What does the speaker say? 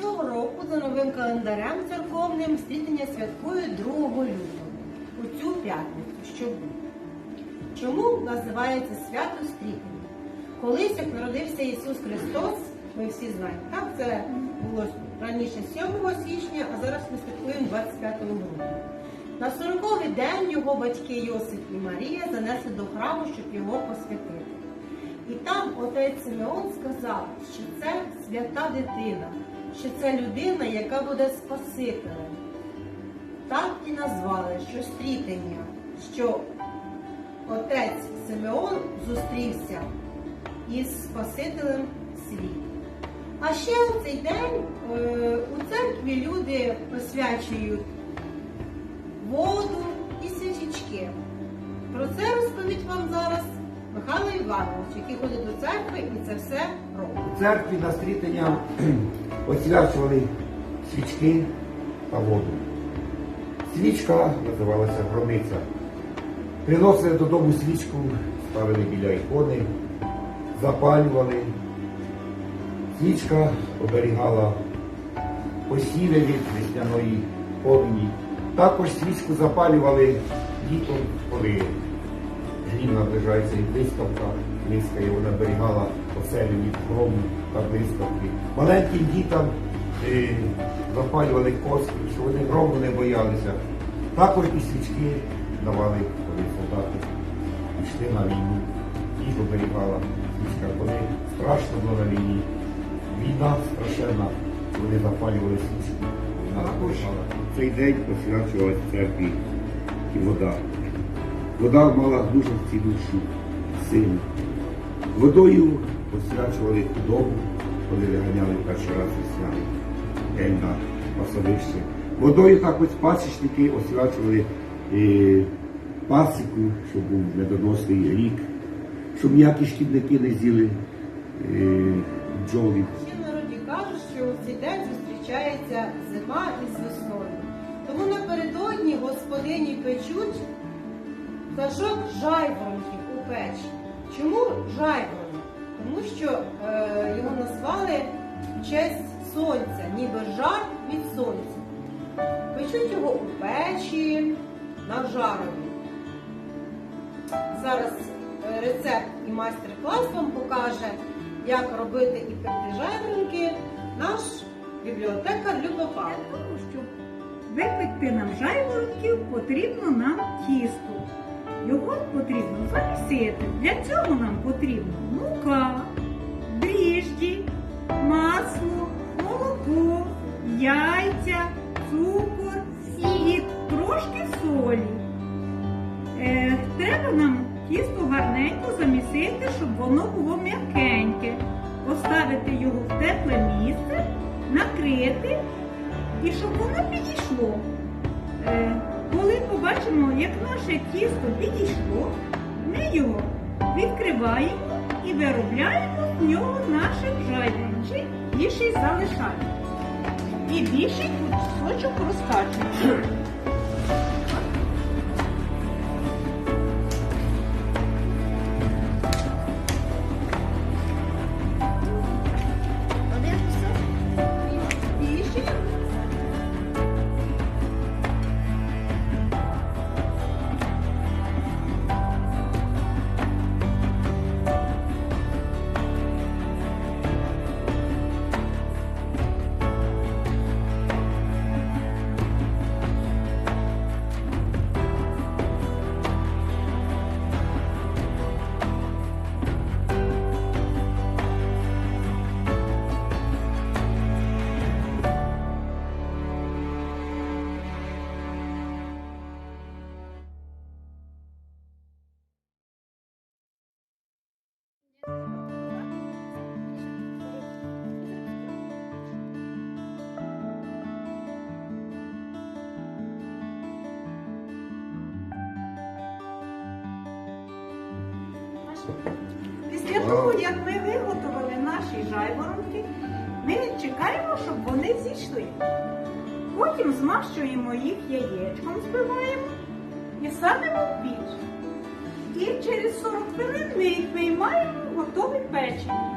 Цього року за новим календарем церковним стрітення святкують 2 лютого у цю п'ятницю, що буде. Чому називається свято стрітення? Колись, як народився Ісус Христос, ми всі знаємо, так це було раніше 7 січня, а зараз ми святкуємо 25 грудня. На 40-й день його батьки Йосип і Марія занесли до храму, щоб його посвятити. І там отець Симеон сказав, що свята дитина, що це людина, яка буде Спасителем. Так і назвали, що стрітення, що отець Симеон зустрівся із Спасителем світу. А ще у цей день е, у церкві люди посвячують воду і свічечки. Про це розповідь вам зараз Михайло Іванович, який ходить до церкви і це все робить. У церкві на стрітення освячували свічки та воду. Свічка називалася громиця. Приносили додому свічку, ставили біля ікони, запалювали. Свічка оберігала посіви від весняної повені. Також свічку запалювали літом, коли грім наближається і блискавка, блискає, вона берігала оселю від грому та блискавки. Маленьким дітям е, запалювали коски, що вони грому не боялися. Також і свічки давали, коли солдати йшли на війну. Їх оберігала свічка, коли страшно було на війні. Війна страшенна, вони запалювали. Війна Також цей день освячувалась в церкві і вода. Вода мала дуже цій душі силу. Водою освячували худобу, коли виганяли перший раз весняний день на пасовище. Водою також пасічники освячували е, пасіку, щоб був медоносний рік, щоб ніякі шкідники не з'їли е, бджоли. В народі кажуть, що у цей день зустрічається зима із весною. Тому напередодні господині печуть пташок жайворонків у печі. Чому жайворонок? Тому що е, його назвали в честь сонця, ніби жар від сонця. Печуть його у печі на жарові. Зараз е, рецепт і майстер-клас вам покаже, як робити і пекти жайворонки наш бібліотекар Люба щоб випекти нам жайворонків, потрібно нам тісто. Його потрібно замісити. Для цього нам потрібно мука, дріжджі, масло, молоко, яйця, цукор і трошки солі. Е, треба нам тісто гарненько замісити, щоб воно було м'якеньке. Поставити його в тепле місце, накрити і щоб воно підійшло. Е, коли побачимо, як наше тісто підійшло, ми його відкриваємо і виробляємо з нього наших жайворончик, більший залишаємо. І більший кусочок розкачуємо. Після того, як ми виготовили наші жайворонки, ми чекаємо, щоб вони зійшли. Потім змащуємо їх яєчком, збиваємо і садимо в піч. І через 40 хвилин ми їх виймаємо в готове печиво.